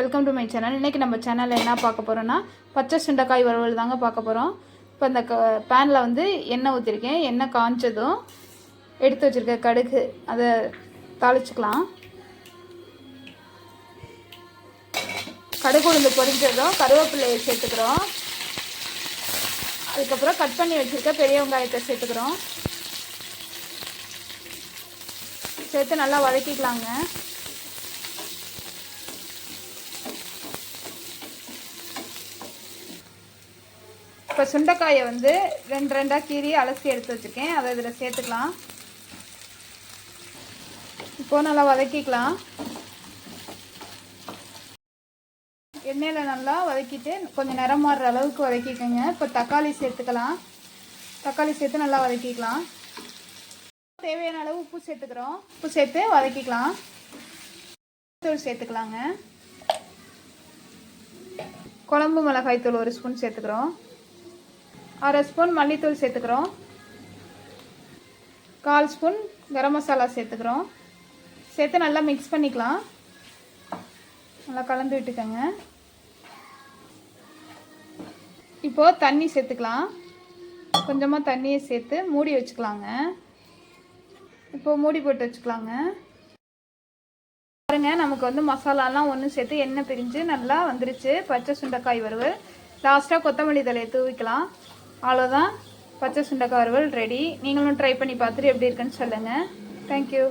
Welcome to my channel இன்றைக்கி நம்ம சேனலில் என்ன பார்க்க போகிறோன்னா பச்சை சுண்டைக்காய் வறுவல் தாங்க பார்க்க போகிறோம் இப்போ இந்த க பேனில் வந்து எண்ணெய் ஊற்றிருக்கேன் எண்ணெய் காஞ்சதும் எடுத்து வச்சுருக்க கடுகு. அதை தாளிச்சுக்கலாம். கடுகு உளுந்து பொரிஞ்சதும் கருவேப்பிலையை சேர்த்துக்கிறோம். அதுக்கப்புறம் கட் பண்ணி வச்சுருக்க பெரிய வெங்காயத்தை சேர்த்துக்கிறோம். சேர்த்து நல்லா வதக்கிக்கலாங்க. இப்போ சுண்டைக்காயை வந்து ரெண்டு ரெண்டாக கீறி அலசி எடுத்து வச்சுருக்கேன். அதை இதில் சேர்த்துக்கலாம். இப்போது நல்லா வதக்கிக்கலாம். எண்ணெயில் நல்லா வதக்கிட்டு கொஞ்சம் நிறம் மாறுற அளவுக்கு வதக்கிக்கோங்க. இப்போ தக்காளி சேர்த்துக்கலாம். தக்காளி சேர்த்து நல்லா வதக்கிக்கலாம். தேவையான அளவு உப்பு சேர்த்துக்கிறோம். உப்பு சேர்த்து வதக்கிக்கலாம். தூள் சேர்த்துக்கலாங்க. குழம்பு மிளகாய் தூள் ஒரு ஸ்பூன் சேர்த்துக்கிறோம். அரை ஸ்பூன் மல்லித்தூள் சேர்த்துக்கிறோம். கால் ஸ்பூன் கரம் மசாலா சேர்த்துக்கிறோம். சேர்த்து நல்லா மிக்ஸ் பண்ணிக்கலாம். நல்லா கலந்து விட்டுக்கோங்க. இப்போது தண்ணி சேர்த்துக்கலாம். கொஞ்சமாக தண்ணியை சேர்த்து மூடி வச்சுக்கலாங்க. இப்போது மூடி போட்டு வச்சுக்கலாங்க. பாருங்க நமக்கு வந்து மசாலாலாம் ஒன்று சேர்த்து எண்ணெய் பிரிஞ்சு நல்லா வந்துருச்சு. பச்சை சுண்டைக்காய் வறுவல். லாஸ்ட்டாக கொத்தமல்லி தலையை தூவிக்கலாம். அவ்வளோதான் பச்சை சுண்டைக்காய் வறுவல் ரெடி நீங்களும் ட்ரை பண்ணி பார்த்துட்டு எப்படி இருக்குன்னு சொல்லுங்கள் தேங்க்யூ